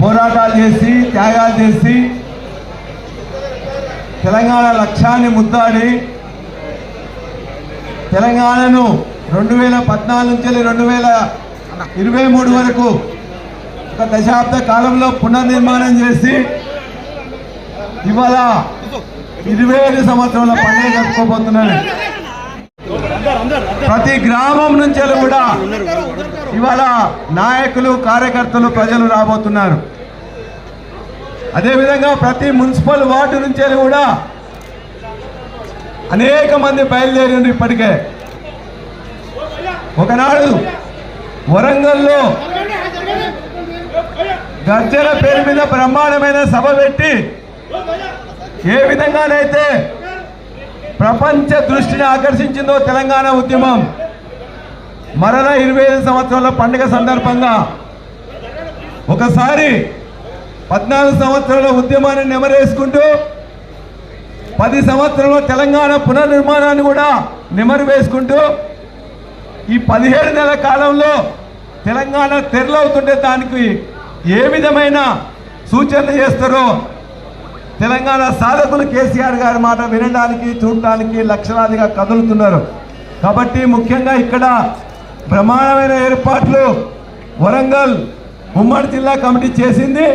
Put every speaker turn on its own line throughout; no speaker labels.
పోరాటాలు చేసి త్యాగాలు చేసి తెలంగాణ లక్ష్యాన్ని ముద్దాడి తెలంగాణను రెండు వేల పద్నాలుగు నుంచి రెండు వేల ఇరవై మూడు వరకు ఒక దశాబ్ద కాలంలో పునర్నిర్మాణం చేసి ఇవాళ ఇరవై ఐదు సంవత్సరంలో పండుగ జరుపుకోబోతున్నాను. ప్రతి గ్రామం నుంచి కూడా ఇవాళ నాయకులు కార్యకర్తలు ప్రజలు రాబోతున్నారు. అదేవిధంగా ప్రతి మున్సిపల్ వార్డు నుంచి కూడా అనేక మంది బయలుదేరిండ్రు ఇప్పటికే. ఒకనాడు వరంగల్లో గర్జన పేరు మీద బ్రహ్మాండమైన సభ పెట్టి ఏ విధంగానైతే ప్రపంచ దృష్టిని ఆకర్షించిందో తెలంగాణ ఉద్యమం. మరలా ఇరవై ఐదు సంవత్సరాల పండుగ సందర్భంగా ఒకసారి పద్నాలుగు సంవత్సరాల ఉద్యమాన్ని నెమరేసుకుంటూ పది సంవత్సరంలో తెలంగాణ పునర్నిర్మాణాన్ని కూడా నెమరు వేసుకుంటూ ఈ పదిహేడు నెలల కాలంలో తెలంగాణ తెరలవుతుంటే దానికి ఏ విధమైన సూచనలు చేస్తారో తెలంగాణ సాధకులు కేసీఆర్ గారి మాట వినడానికి చూడటానికి లక్షలాదిగా కదులుతున్నారు. కాబట్టి ముఖ్యంగా ఇక్కడ ప్రమాణమైన ఏర్పాట్లు వరంగల్ ఉమ్మడి జిల్లా కమిటీ చేసింది.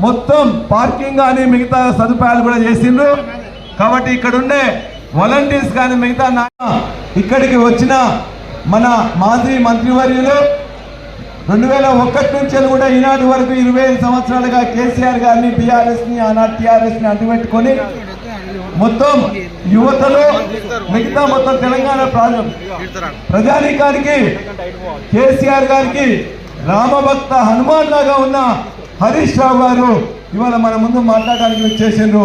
మొత్తం పార్కింగ్ కానీ మిగతా సదుపాయాలు కూడా చేసిండ్రు. కాబట్టి ఇక్కడ ఉండే వాలంటీర్స్ కానీ మిగతా నా- ఇక్కడికి వచ్చిన మన మాజీ మంత్రివర్యులు రెండు వేల ఒకటి నుంచి కూడా ఈనాటి వరకు ఇరవై ఐదు సంవత్సరాలుగా కేసీఆర్ గారిని బీఆర్ఎస్ని ఆనాటి ని అడ్డుపెట్టుకొని మొత్తం యువతలో మిగతా మొత్తం తెలంగాణ ప్రాంతం ప్రజానీకానికి కేసీఆర్ గారికి రామభక్త హనుమాన్ లాగా ఉన్న హరీష్ రావు గారు ఇవాళ మన ముందు మాట్లాడడానికి వచ్చేసిండ్రు.